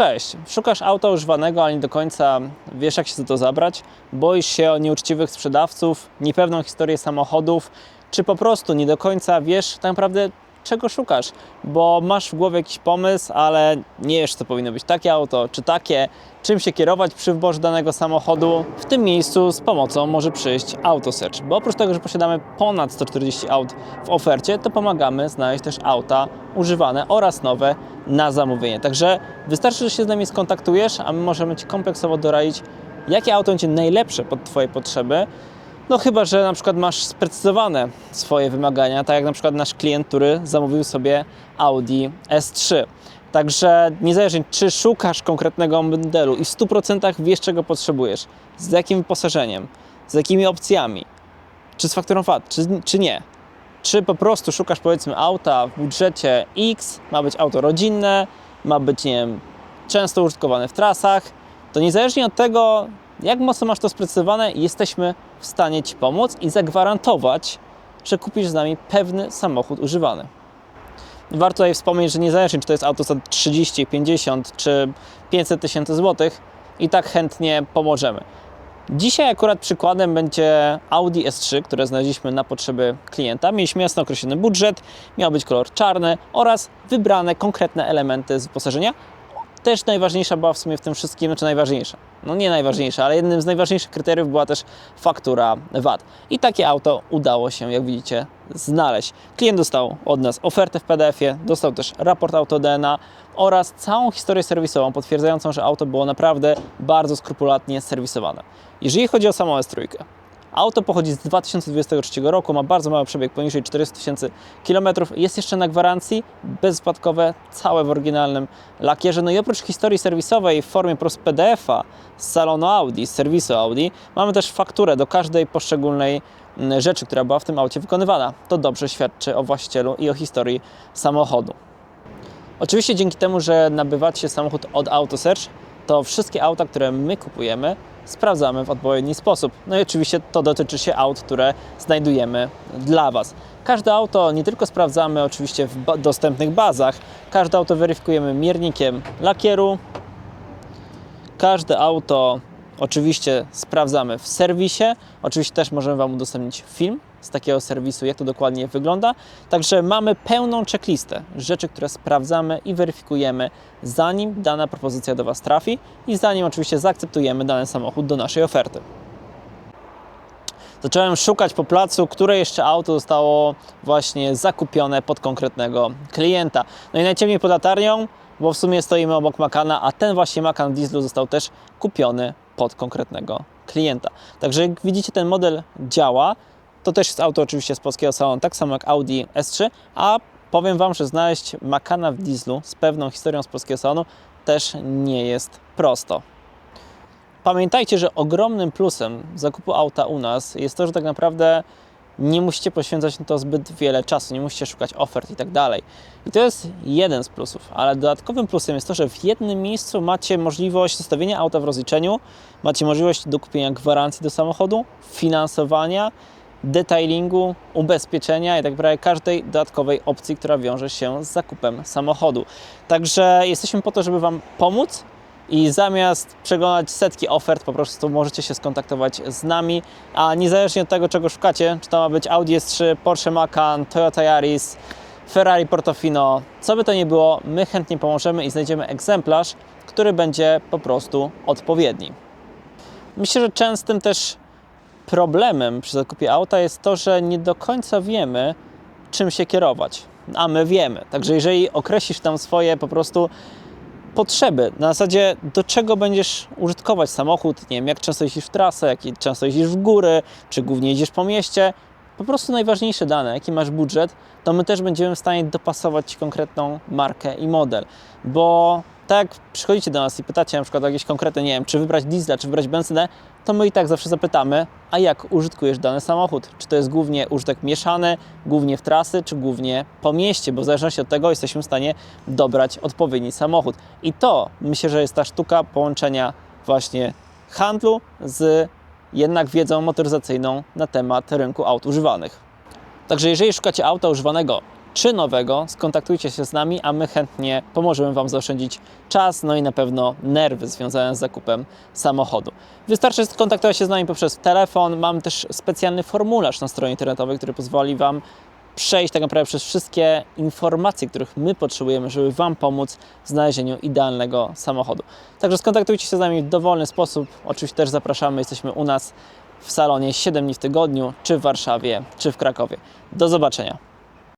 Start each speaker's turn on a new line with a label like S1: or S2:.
S1: cześć. Szukasz auta używanego, ale nie do końca wiesz, jak się za to zabrać. Boisz się o nieuczciwych sprzedawców, niepewną historię samochodów, czy po prostu nie do końca wiesz tak naprawdę, czego szukasz, bo masz w głowie jakiś pomysł, ale nie wiesz, co powinno być takie auto, czy takie, czym się kierować przy wyborze danego samochodu. W tym miejscu z pomocą może przyjść AutoSearch, bo oprócz tego, że posiadamy ponad 140 aut w ofercie, to pomagamy znaleźć też auta używane oraz nowe na zamówienie. Także wystarczy, że się z nami skontaktujesz, a my możemy Ci kompleksowo doradzić, jakie auto będzie najlepsze pod Twoje potrzeby, no chyba, że na przykład masz sprecyzowane swoje wymagania, tak jak na przykład nasz klient, który zamówił sobie Audi S3. Także niezależnie czy szukasz konkretnego modelu i w 100% wiesz czego potrzebujesz, z jakim wyposażeniem, z jakimi opcjami, czy z fakturą VAT, czy, czy nie, czy po prostu szukasz powiedzmy auta w budżecie X, ma być auto rodzinne, ma być nie wiem, często użytkowane w trasach, to niezależnie od tego, jak mocno masz to sprecyzowane, jesteśmy w stanie Ci pomóc i zagwarantować, że kupisz z nami pewny samochód używany. Warto tutaj wspomnieć, że niezależnie czy to jest auto za 30, 50 czy 500 tysięcy złotych, i tak chętnie pomożemy. Dzisiaj akurat przykładem będzie Audi S3, które znaleźliśmy na potrzeby klienta. Mieliśmy jasno określony budżet, miał być kolor czarny oraz wybrane konkretne elementy z wyposażenia. Też najważniejsza była w sumie w tym wszystkim, znaczy najważniejsza, no nie najważniejsza, ale jednym z najważniejszych kryteriów była też faktura VAT. I takie auto udało się, jak widzicie, znaleźć. Klient dostał od nas ofertę w PDF-ie, dostał też raport AutoDNA oraz całą historię serwisową potwierdzającą, że auto było naprawdę bardzo skrupulatnie serwisowane. Jeżeli chodzi o samą S3, Auto pochodzi z 2023 roku, ma bardzo mały przebieg, poniżej 400 tysięcy kilometrów. Jest jeszcze na gwarancji, bezspadkowe, całe w oryginalnym lakierze. No i oprócz historii serwisowej w formie po prostu PDF-a z salonu Audi, z serwisu Audi, mamy też fakturę do każdej poszczególnej mm, rzeczy, która była w tym aucie wykonywana. To dobrze świadczy o właścicielu i o historii samochodu. Oczywiście dzięki temu, że nabywacie samochód od AutoSearch, to wszystkie auta, które my kupujemy, sprawdzamy w odpowiedni sposób. No i oczywiście to dotyczy się aut, które znajdujemy dla Was. Każde auto nie tylko sprawdzamy oczywiście w ba- dostępnych bazach, każde auto weryfikujemy miernikiem lakieru, każde auto oczywiście sprawdzamy w serwisie. Oczywiście też możemy Wam udostępnić film z takiego serwisu, jak to dokładnie wygląda. Także mamy pełną checklistę rzeczy, które sprawdzamy i weryfikujemy, zanim dana propozycja do Was trafi i zanim oczywiście zaakceptujemy dany samochód do naszej oferty. Zacząłem szukać po placu, które jeszcze auto zostało właśnie zakupione pod konkretnego klienta. No i najciemniej pod latarnią, bo w sumie stoimy obok Makana, a ten właśnie Macan w dieslu został też kupiony pod konkretnego klienta. Także jak widzicie, ten model działa. To też jest auto oczywiście z polskiego salonu, tak samo jak Audi S3, a powiem Wam, że znaleźć Makana w dieslu z pewną historią z polskiego salonu też nie jest prosto. Pamiętajcie, że ogromnym plusem zakupu auta u nas jest to, że tak naprawdę nie musicie poświęcać na to zbyt wiele czasu, nie musicie szukać ofert i tak dalej. I to jest jeden z plusów, ale dodatkowym plusem jest to, że w jednym miejscu macie możliwość zostawienia auta w rozliczeniu, macie możliwość dokupienia gwarancji do samochodu, finansowania, detailingu, ubezpieczenia i tak naprawdę każdej dodatkowej opcji, która wiąże się z zakupem samochodu. Także jesteśmy po to, żeby Wam pomóc i zamiast przeglądać setki ofert, po prostu możecie się skontaktować z nami, a niezależnie od tego, czego szukacie, czy to ma być Audi S3, Porsche Macan, Toyota Yaris, Ferrari Portofino, co by to nie było, my chętnie pomożemy i znajdziemy egzemplarz, który będzie po prostu odpowiedni. Myślę, że częstym też problemem przy zakupie auta jest to, że nie do końca wiemy, czym się kierować. A my wiemy. Także jeżeli określisz tam swoje po prostu potrzeby, na zasadzie do czego będziesz użytkować samochód, nie wiem, jak często jeździsz w trasę, jak często jeździsz w góry, czy głównie jeździsz po mieście, po prostu najważniejsze dane, jaki masz budżet, to my też będziemy w stanie dopasować Ci konkretną markę i model, bo tak jak przychodzicie do nas i pytacie na przykład o jakieś konkretne, nie wiem, czy wybrać diesla, czy wybrać benzynę, to my i tak zawsze zapytamy, a jak użytkujesz dany samochód? Czy to jest głównie użytek mieszany, głównie w trasy, czy głównie po mieście? Bo w zależności od tego jesteśmy w stanie dobrać odpowiedni samochód. I to myślę, że jest ta sztuka połączenia właśnie handlu z jednak wiedzą motoryzacyjną na temat rynku aut używanych. Także jeżeli szukacie auta używanego czy nowego, skontaktujcie się z nami, a my chętnie pomożemy Wam zaoszczędzić czas, no i na pewno nerwy związane z zakupem samochodu. Wystarczy skontaktować się z nami poprzez telefon. Mam też specjalny formularz na stronie internetowej, który pozwoli Wam przejść tak naprawdę przez wszystkie informacje, których my potrzebujemy, żeby Wam pomóc w znalezieniu idealnego samochodu. Także skontaktujcie się z nami w dowolny sposób. Oczywiście też zapraszamy, jesteśmy u nas w salonie 7 dni w tygodniu, czy w Warszawie, czy w Krakowie. Do zobaczenia.